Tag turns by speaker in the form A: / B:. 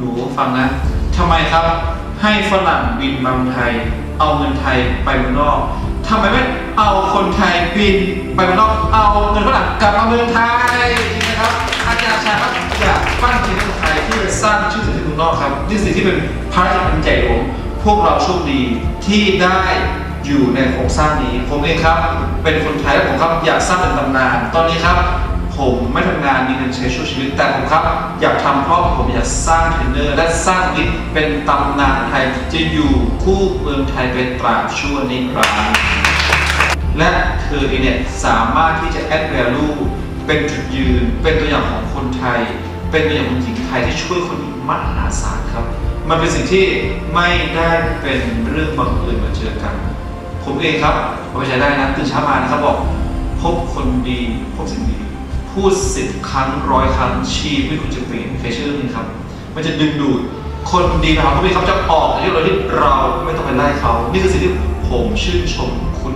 A: หนูฟังนะทำไมครับ ให้ฝรั่งบินมาเมืองไทย เอาเงินไทยไปเมืองนอกทำไมไม่เอาคนไทยบินไปเมืองนอก เอาเงินฝรั่งกลับมาเมืองไทยจริงนะครับอาจารย์ชาครับอยากปั้นทีมเมืองไทยที่จะสร้างชื่อเสียงที่เมืองนอกครับนี่สิ่งที่เป็นภารกิจอันใหญ่ของผมพวกเราโชคดีที่ได้อยู่ในโครงสร้างนี้ผมเองครับ เป็นคนไทยและผมครับอยากสร้างเป็นตำนาน ตอนนี้ครับ ผมไม่ทำงานมีเงินใช้ช่วยชีวิตแต่ผมครับ อยากทำเพราะผมอยากสร้างเทรนเนอร์ และสร้างนิดเป็นตำนานไทยจะอยู่คู่เมืองไทยเป็นตราบชั่วนิรันดร์และเธอเองเนี่ยสามารถที่จะ add value เป็นจุดยืน เป็นตัวอย่างของคนไทย เป็นตัวอย่างของหญิงไทยที่ช่วยคนอีกมหาศาลครับ มันเป็นสิ่งที่ไม่ได้เป็นเรื่องบังเอิญมาเจอกัน ผมเองครับเอาไปใช้ได้นะตื่นเช้ามานะครับบอกพบคนดีพบสิ่งดี พูดสิบครั้งร้อยครั้งชีวิตคุณจะเปลี่ยนเฟเชอร์นี้ครับ มันจะดึงดูดคนดีนะครับเขาเป็นเขาจะออกจากที่เราที่เราไม่ต้องไปไล่เขา นี่คือสิ่งที่ผมชื่นชมคุณ